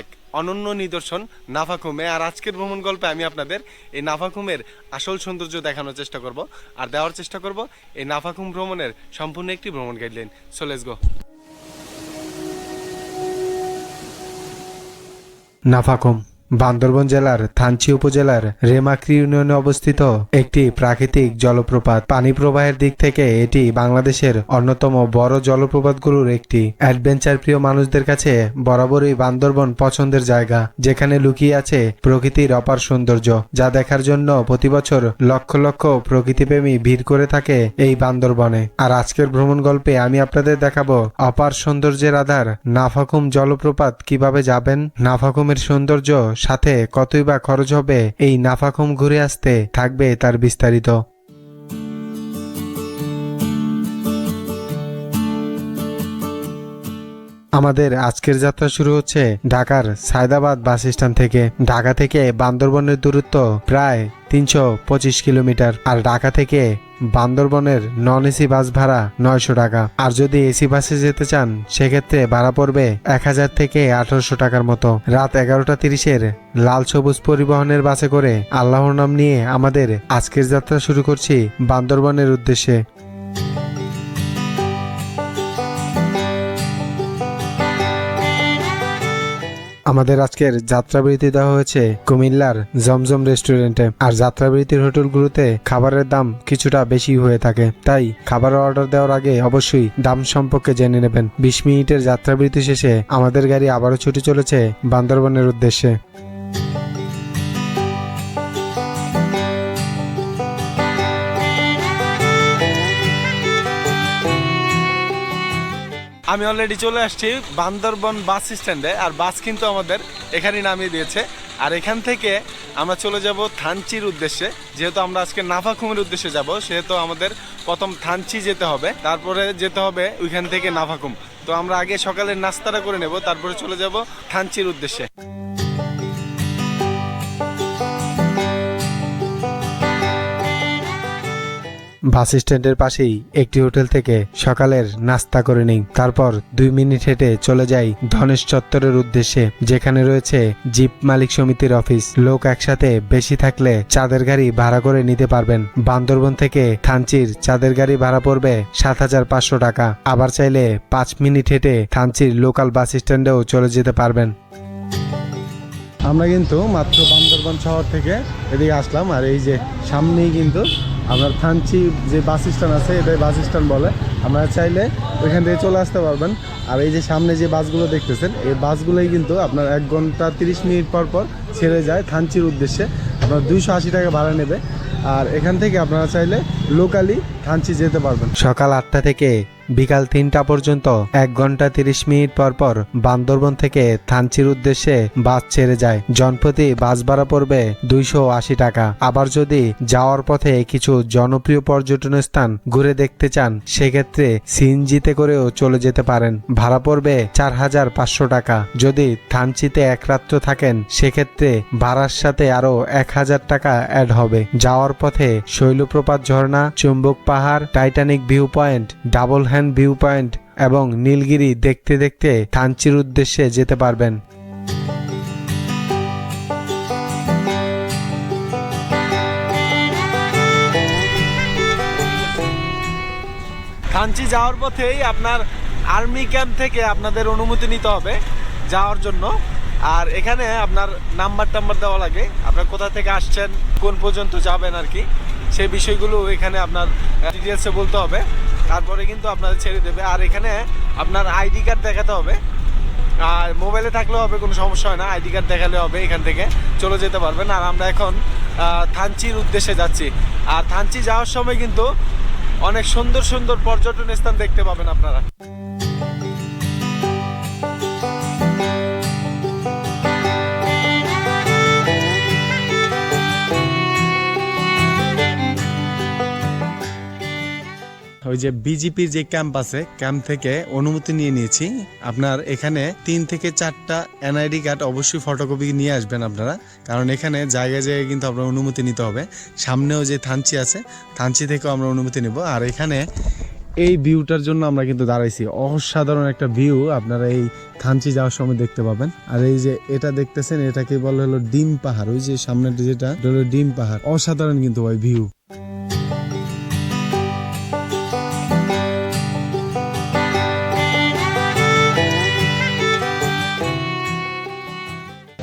এক অনন্য নিদর্শন নাফাখুমে আর আজকের ভ্রমণ গল্পে আমি আপনাদের এই নাফাখুমের আসল সৌন্দর্য দেখানোর চেষ্টা করব। আর দেওয়ার চেষ্টা করব এই নাফাখুম ভ্রমণের সম্পূর্ণ একটি ভ্রমণ guideline so go Nafakum Bandarban জেলার থানচি উপজেলার রেমাক্রি ইউনিয়নে অবস্থিত একটি প্রাকৃতিক জলপ্রপাত পানি প্রবাহের দিক থেকে এটি বাংলাদেশের অন্যতম বড় জলপ্রপাতগুলোর একটি অ্যাডভেঞ্চার প্রিয় মানুষদের কাছে বরাবরই বান্দরবন পছন্দের জায়গা, যেখানে লুকিয়ে আছে প্রকৃতির অপার সৌন্দর্য, যা দেখার জন্য প্রতি বছর লক্ষ লক্ষ প্রকৃতিপ্রেমী ভিড় করে থাকে এই বান্দরবনে। আর আজকের ভ্রমণ গল্পে আমি আপনাদের দেখাবো অপার সৌন্দর্যের আধার নাফাকুম জলপ্রপাত কীভাবে যাবেন, নাফাকুমের সৌন্দর্য সাথে কতই বা খরচ হবে, এই নাফাখুম ঘুরে আসতে থাকবে তার বিস্তারিত। আমাদের আজকের যাত্রা শুরু হচ্ছে ঢাকার সায়দাবাদ বাস স্ট্যান্ড থেকে। ঢাকা থেকে বান্দরবনের দূরত্ব প্রায় তিনশো পঁচিশ কিলোমিটার। আর ঢাকা থেকে বান্দরবনের নন এসি বাস ভাড়া নয়শো টাকা। আর যদি এসি বাসে যেতে চান, সেক্ষেত্রে ভাড়া পড়বে এক হাজার থেকে আঠারোশো টাকার মতো। রাত এগারোটা তিরিশের লাল সবুজ পরিবহনের বাসে করে আল্লাহর নাম নিয়ে আমাদের আজকের যাত্রা শুরু করছি বান্দরবনের উদ্দেশ্যে। আমাদের আজকের যাত্রাবিরতি দেওয়া হয়েছে কুমিল্লার জমজম রেস্টুরেন্টে। আর যাত্রাবিরতির হোটেলগুলোতে খাবারের দাম কিছুটা বেশি হয়ে থাকে। তাই খাবারের অর্ডার দেওয়ার আগে অবশ্যই দাম সম্পর্কে জেনে নেবেন। বিশ মিনিটের যাত্রাবিরতি শেষে আমাদের গাড়ি আবারও ছুটি চলেছে বান্দরবনের উদ্দেশ্যে। আমি অলরেডি চলে আসছি বান্দরবন বাস স্ট্যান্ডে, আর বাস কিন্তু আমাদের এখানেই নামিয়ে দিয়েছে। আর এখান থেকে আমরা চলে যাব থানচির উদ্দেশ্যে। যেহেতু আমরা আজকে নাফাখুমের উদ্দেশ্যে যাব, সেহেতু আমাদের প্রথম থানচি যেতে হবে। তারপরে যেতে হবে ওইখান থেকে নাফাখুম তো আমরা আগে সকালের নাস্তাটা করে নেব, তারপরে চলে যাব থানচির উদ্দেশ্যে। বাস স্ট্যান্ডের পাশেই একটি হোটেল থেকে সকালের নাস্তা করে নিই। তারপর দুই মিনিট হেঁটে চলে যাই ধনেশ চত্বরের উদ্দেশ্যে, যেখানে রয়েছে জিপ মালিক সমিতির অফিস। লোক একসাথে বেশি থাকলে চাঁদের গাড়ি ভাড়া করে নিতে পারবেন। বান্দরবন থেকে থানচির চাঁদের গাড়ি ভাড়া পড়বে সাত হাজার পাঁচশো টাকা। আবার চাইলে পাঁচ মিনিট হেঁটে থানচির লোকাল বাস স্ট্যান্ডেও চলে যেতে পারবেন। আমরা কিন্তু মাত্র বান্দরবান শহর থেকে এদিকে আসলাম, আর এই যে সামনেই কিন্তু আপনার থানচি যে বাস স্ট্যান্ড আছে, এটাই বাস স্ট্যান্ড বলে। আপনারা চাইলে ওইখান থেকে চলে আসতে পারবেন। আর এই যে সামনে যে বাসগুলো দেখতেছেন, এই বাসগুলোই কিন্তু আপনার এক ঘণ্টা তিরিশ মিনিট পর পর ছেড়ে যায় থানচির উদ্দেশ্যে। আপনার দুইশো আশি টাকা ভাড়া নেবে। আর এখান থেকে আপনারা চাইলে লোকালি থানচি যেতে পারবেন। সকাল আটটা থেকে বিকাল তিনটা পর্যন্ত এক ঘণ্টা তিরিশ মিনিট পর পর বান্দরবন থেকে থানচির উদ্দেশ্যে বাস ছেড়ে যায়। জনপ্রতি বাস ভাড়া পড়বে দুইশো আশি টাকা। আবার যদি যাওয়ার পথে কিছু জনপ্রিয় পর্যটন স্থান ঘুরে দেখতে চান, সেক্ষেত্রে সিএনজিতে করেও চলে যেতে পারেন। ভাড়া পড়বে চার হাজার পাঁচশো টাকা। যদি থানচিতে এক রাত্র থাকেন, সেক্ষেত্রে ভাড়ার সাথে আরও এক হাজার টাকা অ্যাড হবে। যাওয়ার পথে শৈলপ্রপাত ঝর্ণা, চুম্বক পাহাড়, Titanic view point double hand view point এবং নীলগিরি দেখতে দেখতে থানচির উদ্দেশ্যে যেতে পারবেন। থানচি যাওয়ার পথেই আপনার আর্মি ক্যাম্প থেকে আপনাদের অনুমতি নিতে হবে যাওয়ার জন্য। আর এখানে আপনার নাম্বার টাম্বার দেওয়া লাগে। আপনার কোথা থেকে আসছেন, কোন পর্যন্ত যাবেন আর কি সেই বিষয়গুলো এখানে আপনার ডিটেলসে বলতে হবে। তারপরে কিন্তু আপনাদের ছেড়ে দেবে। আর এখানে আপনার আইডি কার্ড দেখাতে হবে। আর মোবাইলে থাকলেও হবে, কোনো সমস্যা হয় না। আইডি কার্ড দেখালে হবে এখান থেকে। চলে যেতে পারবেন। আর আমরা এখন থানচির উদ্দেশ্যে যাচ্ছি। আর থানচি যাওয়ার সময় কিন্তু অনেক সুন্দর সুন্দর পর্যটন স্থান দেখতে পাবেন আপনারা। ওই যে বিজেপির যে ক্যাম্প আছে, ক্যাম্প থেকে অনুমতি নিয়ে নিয়েছি। আপনার এখানে তিন থেকে চারটা এনআইডি কার্ড অবশ্যই ফটোকপি নিয়ে আসবেন আপনারা। কারণ এখানে জায়গায় জায়গায় কিন্তু আপনার অনুমতি নিতে হবে। সামনেও যে থানচি আছে, থানচি থেকেও আমরা অনুমতি নেব। আর এখানে এই ভিউটার জন্য আমরা কিন্তু দাঁড়াইছি। অসাধারণ একটা ভিউ আপনারা এই থানচি যাওয়ার সময় দেখতে পাবেন। আর এই যে এটা দেখতেছেন, এটাকে বলা হলো ডিম পাহাড়। ওই যে সামনে যেটা হলো ডিম পাহাড়। অসাধারণ কিন্তু ওই ভিউ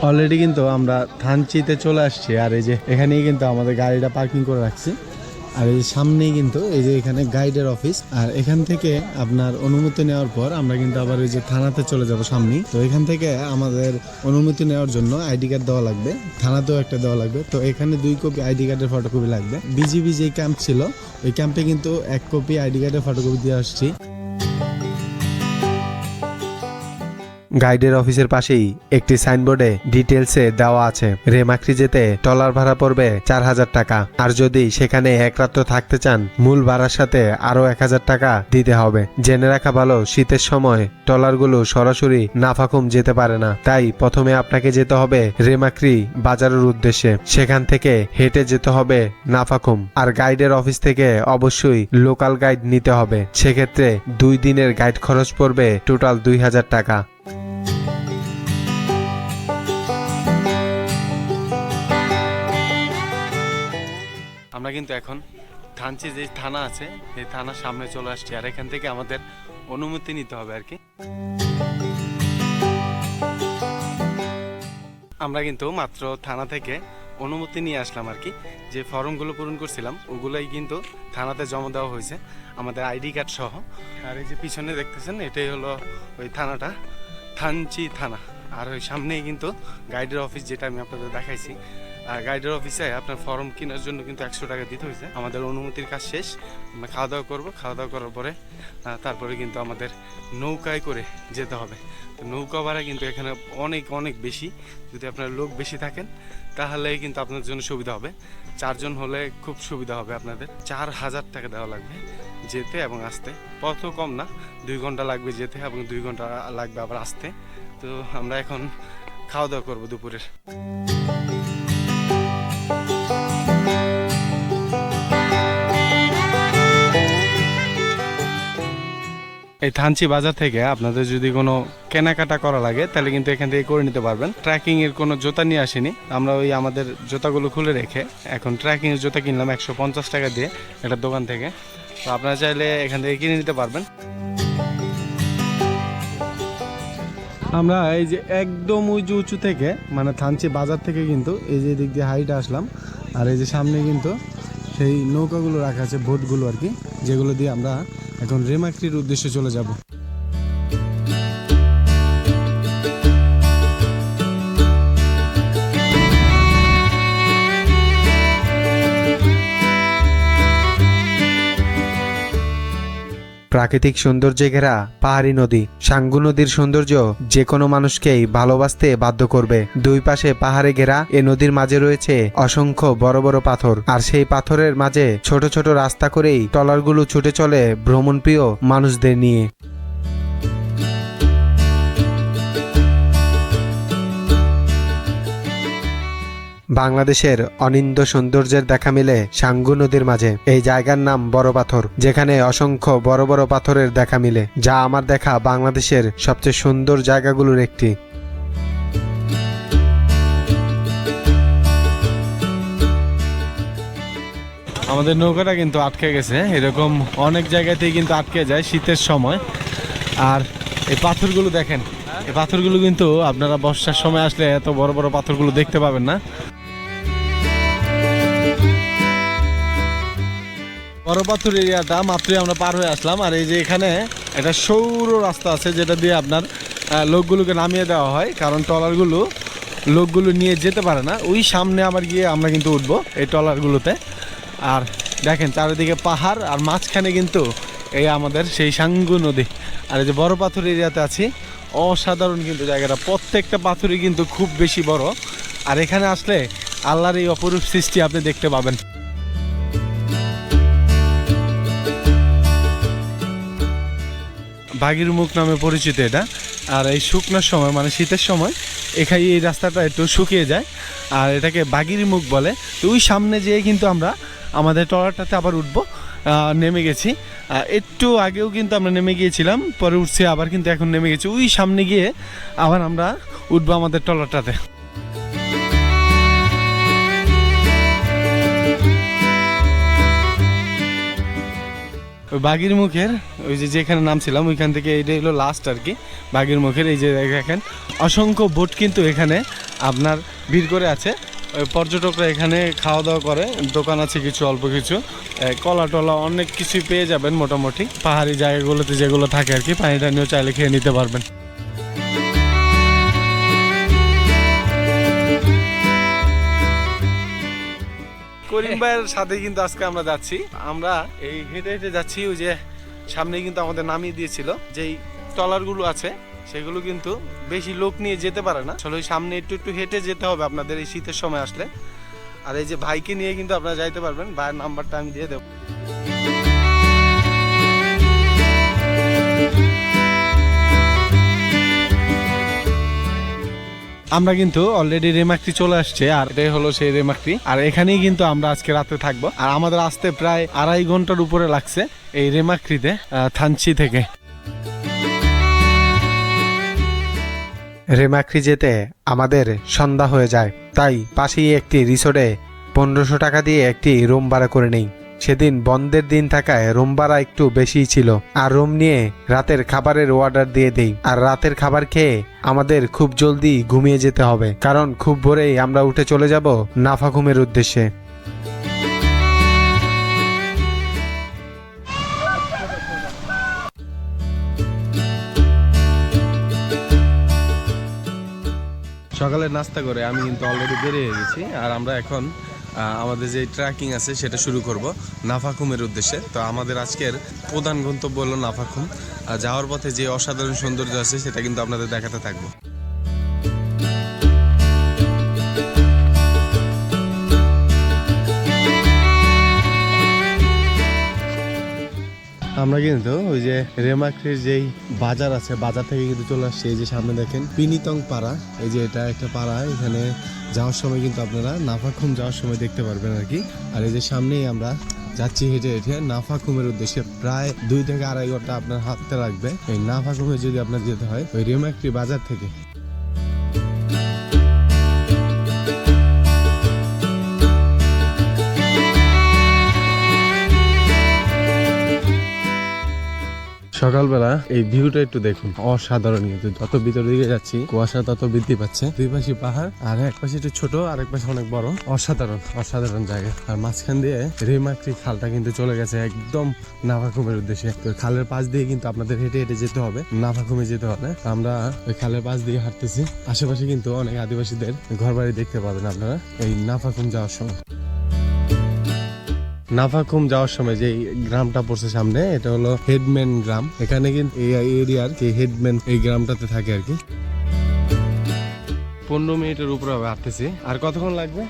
অলরেডি কিন্তু আমরা থানচিতে চলে আসছি, আর এই যে এখানেই কিন্তু আমাদের গাড়িটা পার্কিং করে রাখছি। আর এই সামনেই কিন্তু এই যে এখানে গাইডের অফিস আর এখান থেকে আপনার অনুমতি নেওয়ার পর আমরা কিন্তু আবার ওই যে থানাতে চলে যাব সামনেই। তো এখান থেকে আমাদের অনুমতি নেওয়ার জন্য আইডি কার্ড দেওয়া লাগবে, থানাতেও একটা দেওয়া লাগবে। তো এখানে দুই কপি আইডি কার্ডের ফটোকপি লাগবে। বিজিবি যে ক্যাম্প ছিল, ওই ক্যাম্পে কিন্তু এক কপি আইডি কার্ডের ফটোকপি দিয়ে আসছি। গাইডের অফিসের পাশেই একটি সাইনবোর্ডে ডিটেলসে দেওয়া আছে রেমাক্রি যেতে টলার ভাড়া পড়বে চার হাজার টাকা। আর যদি সেখানে এক রাত্র থাকতে চান, মূল ভাড়ার সাথে আরও এক হাজার টাকা দিতে হবে। জেনে রাখা ভালো, শীতের সময় টলারগুলো সরাসরি নাফাকুম যেতে পারে না। তাই প্রথমে আপনাকে যেতে হবে রেমাক্রি বাজারের উদ্দেশ্যে। সেখান থেকে হেঁটে যেতে হবে নাফাকুম। আর গাইডের অফিস থেকে অবশ্যই লোকাল গাইড নিতে হবে। সেক্ষেত্রে দুই দিনের গাইড খরচ পড়বে টোটাল দুই হাজার টাকা। আমরা কিন্তু এখন থানচি যে থানা আছে, সেই থানার সামনে চলে আসছি। আর এখান থেকে আমাদের অনুমতি নিতে হবে আর কি। আমরা কিন্তু মাত্র থানা থেকে অনুমতি নিয়ে আসলাম আর কি। যে ফর্মগুলো পূরণ করছিলাম, ওগুলোই কিন্তু থানাতে জমা দেওয়া হয়েছে, আমাদের আইডি কার্ড সহ। আর এই যে পিছনে দেখতেছেন, এটাই হলো ওই থানাটা, থানচি থানা। আর ওই সামনেই কিন্তু গাইডের অফিস যেটা আমি আপনাদের দেখাইছি গাইডের অফিসে আপনার ফর্ম কেনার জন্য কিন্তু একশো টাকা দিতে হয়েছে। আমাদের অনুমতির কাজ শেষ। আমরা খাওয়া দাওয়া করব। খাওয়া দাওয়া করার পরে তারপরে কিন্তু আমাদের নৌকায় করে যেতে হবে। তো নৌকা ভাড়া কিন্তু এখানে অনেক অনেক বেশি। যদি আপনার লোক বেশি থাকেন, তাহলে কিন্তু আপনার জন্য সুবিধা হবে। চারজন হলে খুব সুবিধা হবে আপনাদের। চার হাজার টাকা দেওয়া লাগবে যেতে এবং আসতে। পথও কম না, দুই ঘণ্টা লাগবে যেতে এবং দুই ঘণ্টা লাগবে আবার আসতে। তো আমরা এখন খাওয়া দাওয়া করব দুপুরের। এই থানচি বাজার থেকে আপনাদের যদি কোনো কেনাকাটা করা লাগে, তাহলে কিন্তু এখান থেকে করে নিতে পারবেন। ট্রেকিং এর কোনো জুতা নিয়ে আসিনি। আমরা ওই আমাদের জুতাগুলো খুলে রেখে এখন ট্রেকিং এর জুতা কিনলাম একশো পঞ্চাশ টাকা দিয়ে একটা দোকান থেকে। তো আপনারা চাইলে এখান থেকে কিনে নিতে পারবেন। আমরা এই যে একদম উঁচু উঁচু থেকে মানে থানচি বাজার থেকে কিন্তু এই যে দিক দিয়ে হাইটে আসলাম। আর এই যে সামনে কিন্তু সেই নৌকাগুলো রাখা আছে বোটগুলো আর কি, যেগুলো দিয়ে আমরা এখন রেমাক্রির উদ্দেশ্যে চলে যাব। প্রাকৃতিক সৌন্দর্যে ঘেরা পাহাড়ি নদী। সাঙ্গু নদীর সৌন্দর্য যে কোনো মানুষকেই ভালোবাসতে বাধ্য করবে। দুই পাশে পাহাড়ে ঘেরা এ নদীর মাঝে রয়েছে অসংখ্য বড় বড় পাথর। আর সেই পাথরের মাঝে ছোট ছোট রাস্তা করেই ট্রলারগুলো ছুটে চলে ভ্রমণপ্রিয় মানুষদের নিয়ে। বাংলাদেশের অনিন্দ সৌন্দর্যের দেখা মিলে সাঙ্গু নদীর মাঝে। এই জায়গার নাম বড় পাথর, যেখানে অসংখ্য বড় বড় পাথরের দেখা মিলে, যা আমার দেখা বাংলাদেশের সবচেয়ে সুন্দর জায়গাগুলোর একটি। আমাদের নৌকাটা কিন্তু আটকে গেছে। এরকম অনেক জায়গাতেই কিন্তু আটকে যায় শীতের সময়। আর এই পাথরগুলো দেখেন, এই পাথরগুলো কিন্তু আপনারা বর্ষার সময় আসলে এত বড় বড় পাথরগুলো দেখতে পাবেন না। বড় পাথর এরিয়াটা মাত্রই আমরা পার হয়ে আসলাম। আর এই যে এখানে একটা সৌর রাস্তা আছে, যেটা দিয়ে আপনার লোকগুলোকে নামিয়ে দেওয়া হয়, কারণ ট্রলারগুলো লোকগুলো নিয়ে যেতে পারে না। ওই সামনে আবার গিয়ে আমরা কিন্তু উঠবো এই ট্রলারগুলোতে। আর দেখেন, চারিদিকে পাহাড়, আর মাঝখানে কিন্তু এই আমাদের সেই সাঙ্গু নদী। আর এই যে বড় পাথর এরিয়াতে আছি, অসাধারণ কিন্তু জায়গাটা। প্রত্যেকটা পাথরই কিন্তু খুব বেশি বড়। আর এখানে আসলে আল্লাহর এই অপরূপ সৃষ্টি আপনি দেখতে পাবেন। বাগির মুখ নামে পরিচিত এটা। আর এই শুকনোর সময় মানে শীতের সময়, এখানে এই রাস্তাটা একটু শুকিয়ে যায়। আর এটাকে বাগির মুখ বলে। তো ওই সামনে যেয়ে কিন্তু আমরা আমাদের ট্রলারটাতে আবার উঠবো নেমে গেছি। একটু আগেও কিন্তু আমরা নেমে গিয়েছিলাম, পরে উঠছি আবার কিন্তু এখন নেমে গেছি। ওই সামনে গিয়ে আবার আমরা উঠবো আমাদের ট্রলারটাতে। বাগির মুখের, ওই যে যেখানে নামছিলাম, ওইখান থেকে এটা হলো লাস্ট আর কি। বাগির মুখের, এই যে দেখেন, অসংখ্য বোট কিন্তু এখানে আপনার ভিড় করে আছে। পর্যটকরা এখানে খাওয়া দাওয়া করে, দোকান আছে কিছু, অল্প কিছু। কলা টলা অনেক কিছুই পেয়ে যাবেন মোটামুটি। পাহাড়ি জায়গাগুলোতে যেগুলো থাকে আর কি, পানি টানিও চাইলে খেয়ে নিতে পারবেন। করিম ভাইয়ের সাথে কিন্তু আজকে আমরা যাচ্ছি। আমরা এই হেঁটে হেঁটে যাচ্ছি, ওই যে সামনে কিন্তু আমাদের নামিয়ে দিয়েছিল। যেই ট্রলারগুলো আছে, সেগুলো কিন্তু বেশি লোক নিয়ে যেতে পারে না। আসলে ওই সামনে একটু একটু হেঁটে যেতে হবে আপনাদের এই শীতের সময় আসলে। আর এই যে ভাইকে নিয়ে কিন্তু আপনারা যাইতে পারবেন, ভাইয়ের নাম্বারটা আমি দিয়ে দেবো। আমরা কিন্তু অলরেডি রেমাক্রি চলে আসছে, আর এটাই হলো সেই রেমাক্রি আর এখানেই কিন্তু আমরা আজকে রাতে থাকব। আর আমাদের আসতে প্রায় আড়াই ঘণ্টার উপরে লাগছে এই রেমাক্রিতে থানচি থেকে। রেমাক্রি যেতে আমাদের সন্ধ্যা হয়ে যায়। তাই পাশেই একটি রিসোর্টে পনেরোশো টাকা দিয়ে একটি রুম ভাড়া করে নেই। সেদিন বন্ধের দিন থাকায় রুম ভাড়া একটু বেশিই ছিল। আর রুম নিয়ে রাতের খাবারের অর্ডার দিয়ে দেই। আর রাতের খাবার খেয়ে আমাদের খুব জলদি ঘুমিয়ে যেতে হবে। কারণ খুব ভোরেই আমরা উঠে চলে যাব নাফাকুমের উদ্দেশ্যে। সকালে নাস্তা করে আমি কিন্তু অলরেডি বেরিয়ে গেছি। আর আমরা এখন আমাদের যে ট্র্যাকিং আছে সেটা শুরু করব নাফাখুমের উদ্দেশ্যে। তো আমাদের আজকের প্রধান গন্তব্য হলো নাফাখুম। যাওয়ার পথে যে অসাধারণ সৌন্দর্য আছে সেটা কিন্তু আপনাদের দেখাতে থাকব। আমরা কিন্তু ওই যে রেমাক্রির যেই বাজার আছে, বাজার থেকে কিন্তু চলে আসছে। এই যে সামনে দেখেন, পিনিতং পাড়া। এই যে এটা একটা পাড়া, এখানে যাওয়ার সময় কিন্তু আপনারা নাফাখুম যাওয়ার সময় দেখতে পারবেন আর কি। আর এই যে সামনেই আমরা যাচ্ছি হেঁটে হেঁটে নাফাকুমের উদ্দেশ্যে প্রায় দুই থেকে আড়াই ঘণ্টা আপনার হাঁটতে লাগবে। এই নাফাকুমে যদি আপনার যেতে হয়, ওই রেমাক্রি বাজার থেকে। সকালবেলা এই ভিউটা একটু দেখুন। অসাধারণ কিন্তু। যত ভিতর দিকে যাচ্ছি, কুয়াশা তত বৃদ্ধি পাচ্ছে। দুই পাশে পাহাড়, আর এক পাশে একটু ছোট, আর এক পাশে অনেক বড়। অসাধারণ অসাধারণ জায়গা। আর মাঝখান দিয়ে রেমাক্রি খালটা কিন্তু চলে গেছে একদম নাভাকুমের উদ্দেশ্যে। তো খালের পাশ দিয়ে কিন্তু আপনাদের হেঁটে হেঁটে যেতে হবে, নাভাকুমে যেতে হবে। আমরা ওই খালের পাশ দিয়ে হাঁটতেছি। আশেপাশে কিন্তু অনেক আদিবাসীদের ঘর বাড়ি দেখতে পাবেন আপনারা এই নাফাকুম যাওয়ার সময়। নাফাকুম যাওয়ার সময় যে গ্রামটা পড়ছে সামনে এটা হলো হেডম্যান গ্রাম। এখানে কিন্তু এই এরিয়ার যে হেডম্যান এই গ্রামটাতে থাকে আর কি। পনেরো মিনিটের উপরে হবে হাঁটতেছি। আর কতক্ষণ লাগবে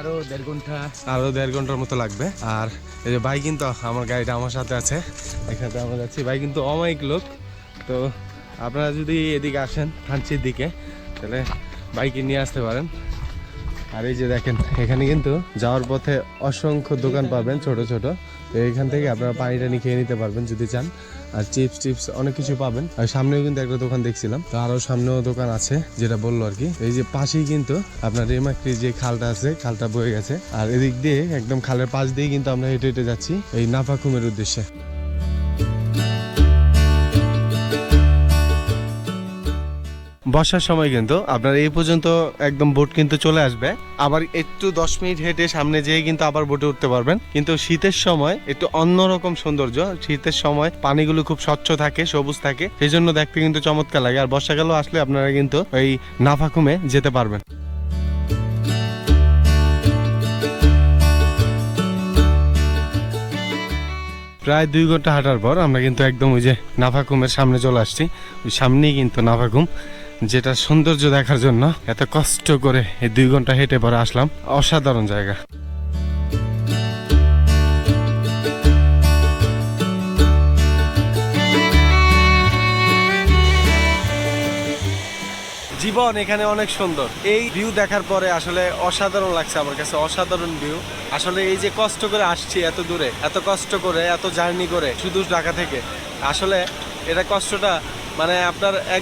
আরও দেড় ঘণ্টা। আরও দেড় ঘণ্টার মতো লাগবে। আর এই যে ভাই কিন্তু আমার গাড়িটা আমার সাথে আছে। এখানে আমরা যাচ্ছি। ভাই কিন্তু অমায়িক লোক। তো আপনারা যদি এদিকে আসেন থানচির দিকে তাহলে বাইকে নিয়ে আসতে পারেন। আর এই যে দেখেন, এখানে কিন্তু যাওয়ার পথে অসংখ্য দোকান পাবেন ছোট ছোট। তো এখান থেকে আপনারা পানি টানি খেয়ে নিতে পারবেন যদি চান। আর চিপস টিপস অনেক কিছু পাবেন। আর সামনেও কিন্তু একটা দোকান দেখছিলাম। তো আরও সামনেও দোকান আছে, যেটা বলল আর কি। এই যে পাশেই কিন্তু আপনার রেমাক্রি যে খালটা আছে, খালটা বয়ে গেছে। আর এদিক দিয়ে একদম খালের পাশ দিয়ে কিন্তু আমরা হেঁটে হেঁটে যাচ্ছি এই নাফাকুমের উদ্দেশ্যে। বর্ষার সময় কিন্তু আপনার এই পর্যন্ত একদম বোট কিন্তু চলে আসবে। আবার একটু দশ মিনিট হেঁটে সামনে যেয়ে কিন্তু আবার বোটে উঠতে পারবেন। কিন্তু শীতের সময় একটু অন্যরকম সৌন্দর্য। শীতের সময় পানিগুলো খুব স্বচ্ছ থাকে, সবুজ থাকে। সেই জন্য দেখতে কিন্তু চমৎকার লাগে। আর বর্ষাকালও আসলে আপনারা কিন্তু এই নাফাকুমে যেতে পারবেন। প্রায় দুই ঘণ্টা হাঁটার পর আমরা কিন্তু একদম ওই যে নাফাকুমের সামনে চলে আসছি। ওই সামনেই কিন্তু নাফাকুম। যেটা সৌন্দর্য দেখার জন্য এত কষ্ট করে এই দুই ঘণ্টা হেঁটে পরে আসলাম। অসাধারণ জায়গা। জীবন এখানে অনেক সুন্দর। এই ভিউ দেখার পরে আসলে অসাধারণ লাগছে আমার কাছে, অসাধারণ ভিউ আসলে এই যে কষ্ট করে আসছি এত দূরে, এত কষ্ট করে, এত জার্নি করে, শুধু ঢাকা থেকে। আসলে এটা কষ্টটা মানে আপনার এক